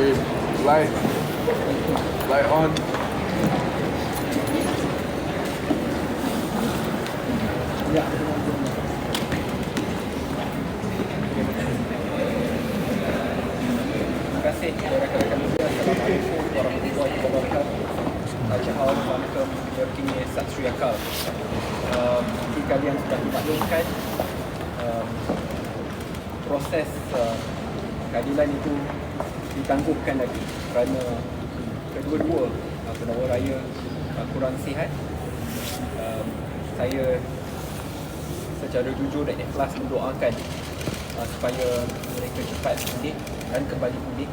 Okay, light. Light on. Proses uh, keadilan itu ditangguhkan lagi kerana kedua-dua uh, penawar raya uh, kurang sihat um, saya secara jujur dan ikhlas mendoakan uh, supaya mereka cepat pulih dan kembali pulih.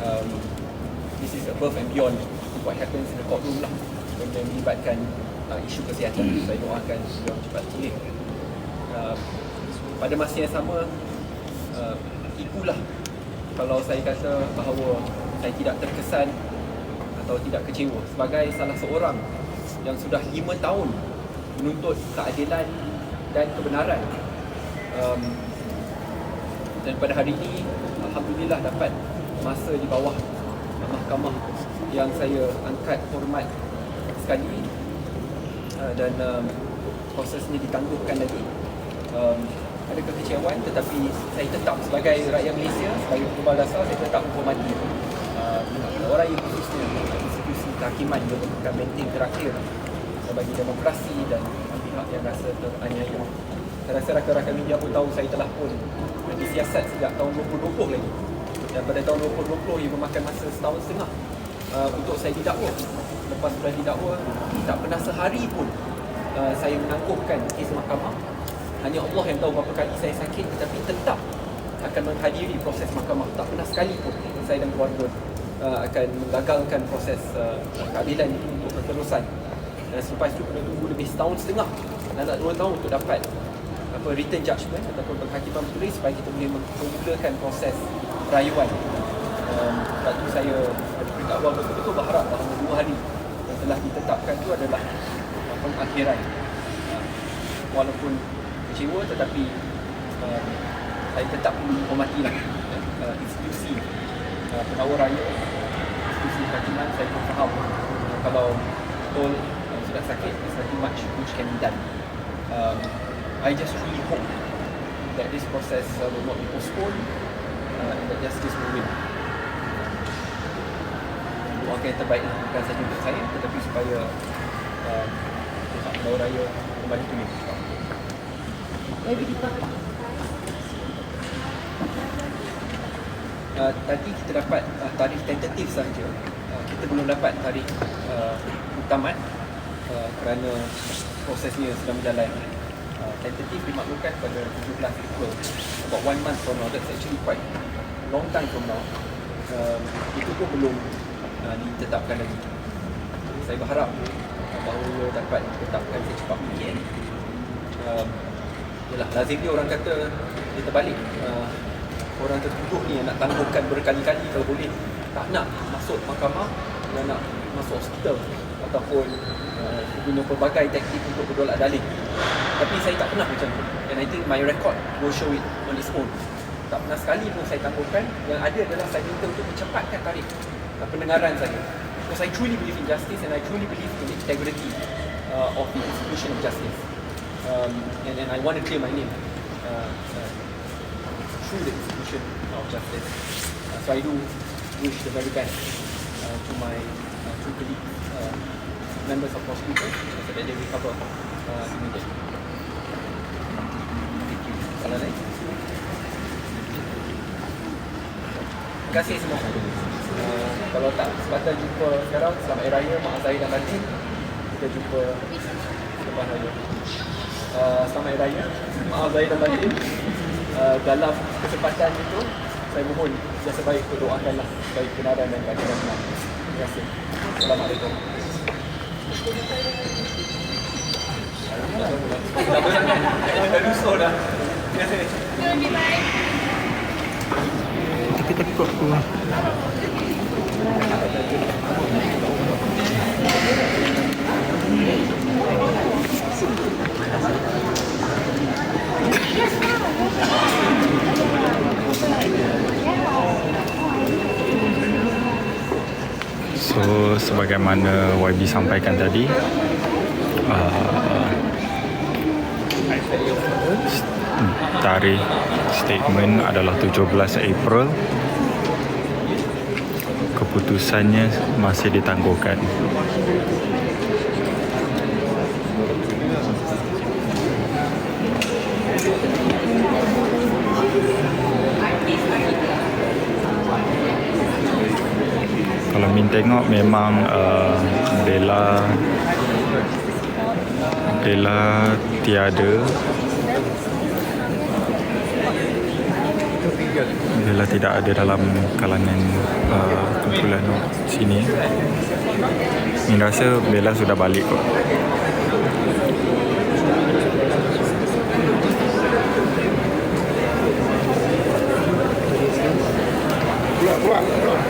Um, this is above and beyond what happens in the courtroom lah benda melibatkan uh, isu kesihatan. Saya doakan beliau cepat pulih. Uh, pada masa yang sama, uh, itulah kalau saya kata bahawa saya tidak terkesan atau tidak kecewa sebagai salah seorang yang sudah lima tahun menuntut keadilan dan kebenaran um, dan pada hari ini Alhamdulillah dapat masa di bawah mahkamah yang saya angkat hormat sekali uh, dan um, prosesnya ditangguhkan lagi. Um, ada kekecewaan tetapi saya tetap sebagai rakyat Malaysia sebagai kepala dasar saya tetap menghormati uh, orang yang khususnya institusi kehakiman yang merupakan benteng terakhir bagi demokrasi dan pihak yang rasa teraniaya. Saya rasa rakan-rakan media pun tahu saya telah pun disiasat sejak tahun 2020 lagi. Dan pada tahun 2020 ia memakan masa setahun setengah uh, untuk saya didakwa. Lepas sudah didakwa, tak pernah sehari pun uh, saya menangguhkan kes mahkamah. Hanya Allah yang tahu berapa kali saya sakit tetapi tetap akan menghadiri proses mahkamah. Tak pernah sekali pun saya dan keluarga uh, akan menggagalkan proses uh, keadilan itu untuk keterusan. Dan selepas itu kena tunggu lebih setahun setengah dan nak dua tahun untuk dapat apa written judgment ataupun penghakiman bertulis supaya kita boleh memulakan proses rayuan. Um, sebab itu saya peringkat awal betul-betul berharap bahawa dua hari yang telah ditetapkan itu adalah pengakhiran. Uh, walaupun kecewa tetapi uh, saya tetap menghormatilah uh, institusi uh, penawar raya institusi kehakiman saya pun faham uh, kalau betul uh, sudah sakit there's nothing much which can be done. Um, I just really hope that this process uh, will not be postponed uh, and that justice will win. Doakan yang terbaik lah, bukan saja untuk saya tetapi supaya uh, penawar raya kembali pulih Uh, tadi kita dapat uh, tarikh tentatif sahaja. Uh, kita belum dapat tarikh uh, utamat uh, kerana prosesnya sedang berjalan. Uh, tentatif dimaklumkan pada 17 April. About one month from now. That's actually quite long time from now. Um, itu pun belum uh, ditetapkan lagi. Saya berharap uh, bahawa dapat ditetapkan secepat mungkin. Um, Yalah, lazimnya orang kata dia terbalik. Uh, orang tertuduh ni nak tangguhkan berkali-kali kalau boleh tak nak masuk mahkamah dan nak masuk hospital ataupun uh, guna pelbagai taktik untuk berdolak dalih. Tapi saya tak pernah macam tu. And I think my record will show it on its own. Tak pernah sekali pun saya tangguhkan. Yang ada adalah saya minta untuk mencepatkan tarikh uh, pendengaran saya. Because I truly believe in justice and I truly believe in the integrity uh, of the institution of justice. Um, and, and I want to clear my name. Uh, uh, through the institution of justice. Uh, so I do wish the very best uh, to my uh, two colleagues, uh, members of prosecutors, so that they recover immediately. Thank you. Kalau? Terima kasih semua. Uh, kalau tak kesempatan jumpa sekarang, selamat Hari Raya, Mak Zahir dan Batin. Kita jumpa selepas Raya. Uh, selamat Raya, Mak Zahir dan Batin. Uh, dalam kesempatan itu saya mohon yang sebaik untuk doakanlah baik kebenaran dan benar. Terima kasih. Assalamualaikum. Dah berat kan? Dah dusul dah. Terima kasih. Tapi tekuk keluar. Sebagaimana YB sampaikan tadi uh, tarikh statement adalah 17 April. Keputusannya masih ditangguhkan kalau Min tengok memang uh, Bella Bella tiada. Bella tidak ada dalam kalangan uh, kumpulan sini. Min rasa Bella sudah balik kot Thank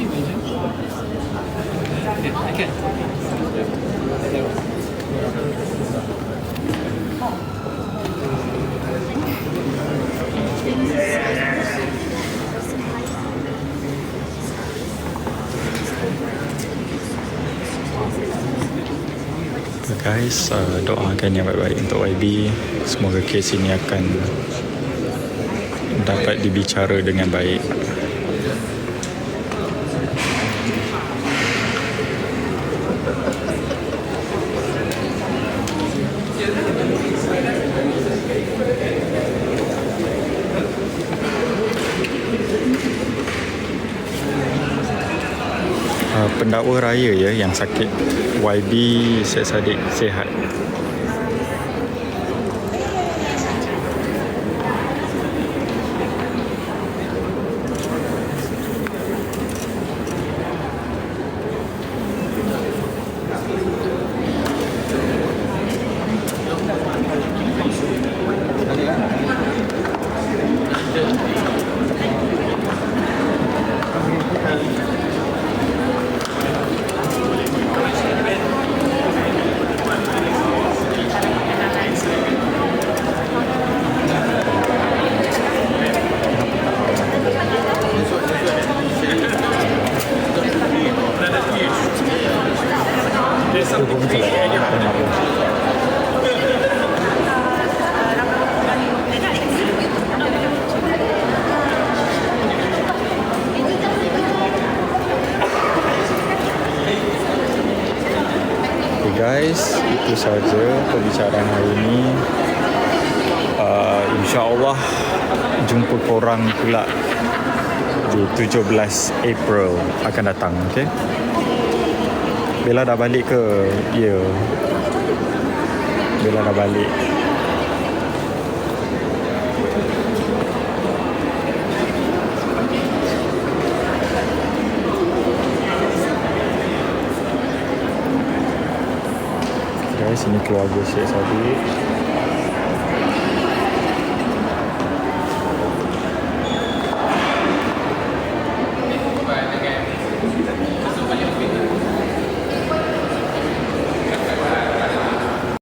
Guys, uh, doakan yang baik-baik untuk YB. Semoga kes ini akan dapat dibicara dengan baik. Uh, pendakwa raya ya yang sakit YB Syed Saddiq sihat Okay guys, itu saja pembicaraan hari ini. Uh, InsyaAllah jumpa korang pula di 17 April akan datang, okay? Bella dah balik ke? Ya. Yeah. Bella dah balik. Guys, ini keluarga Syed Sadiq.